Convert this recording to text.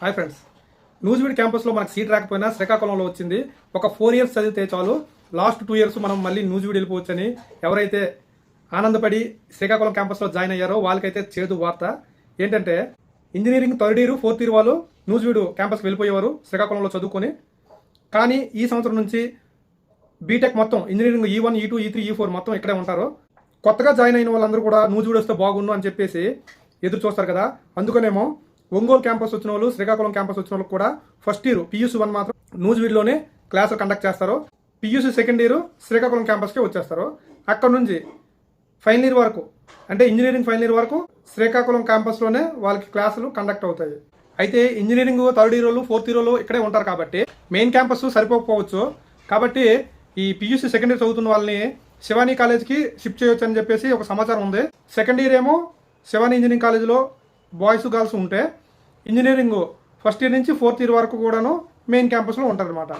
Hi friends Nuzvid క్యాంపస్లో మనకు seat రాకపోయినా శ్రీకాకుళంలో వచ్చింది. ఒక ఫోర్ ఇయర్స్ చదివితే చాలు. లాస్ట్ టూ ఇయర్స్ మనం మళ్ళీ నూజివీడ్ వెళ్ళిపోవచ్చని ఎవరైతే ఆనందపడి శ్రీకాకుళం క్యాంపస్లో జాయిన్ అయ్యారో వాళ్ళకైతే చేదు వార్త. ఏంటంటే engineering third year fourth year వాళ్ళు నూజివీడు క్యాంపస్కి వెళ్ళిపోయేవారు శ్రీకాకుళంలో చదువుకొని. కానీ ఈ సంవత్సరం నుంచి బీటెక్ మొత్తం ఇంజనీరింగ్ ఈ వన్ ఈ టూ ఈ త్రీ ఈ ఫోర్ మొత్తం ఇక్కడే ఉంటారు. కొత్తగా జాయిన్ అయిన వాళ్ళందరూ కూడా నూజివీడు వస్తే బాగుండు అని చెప్పేసి ఎదురు చూస్తారు కదా. అందుకనేమో ఒంగోలు క్యాంపస్ వచ్చిన వాళ్ళు శ్రీకాకుళం క్యాంపస్ వచ్చిన వాళ్ళు కూడా ఫస్ట్ ఇయర్ పియూసీ వన్ మాత్రం నూజివీడులోనే క్లాసులు కండక్ట్ చేస్తారు. పియూసీ సెకండ్ ఇయర్ శ్రీకాకుళం క్యాంపస్కే వచ్చేస్తారు. అక్కడ నుంచి ఫైనల్ ఇయర్ వరకు అంటే ఇంజనీరింగ్ ఫైనల్ ఇయర్ వరకు శ్రీకాకుళం క్యాంపస్లోనే వాళ్ళకి క్లాసులు కండక్ట్ అవుతాయి. అయితే ఇంజనీరింగ్ థర్డ్ ఇయర్ వాళ్ళు ఫోర్త్ ఇయర్ వాళ్ళు ఇక్కడే ఉంటారు కాబట్టి మెయిన్ క్యాంపస్ సరిపోకపోవచ్చు. కాబట్టి ఈ పియూసీ సెకండ్ ఇయర్ చదువుతున్న వాళ్ళని శివానీ కాలేజ్కి షిఫ్ట్ చేయొచ్చు అని చెప్పేసి ఒక సమాచారం ఉంది. సెకండ్ ఇయర్ ఏమో శివానీ ఇంజనీరింగ్ కాలేజ్లో బాయ్స్ గర్ల్స్ ఉంటే ఇంజనీరింగ్ ఫస్ట్ ఇయర్ నుంచి ఫోర్త్ ఇయర్ వరకు కూడాను మెయిన్ క్యాంపస్లో ఉంటారనమాట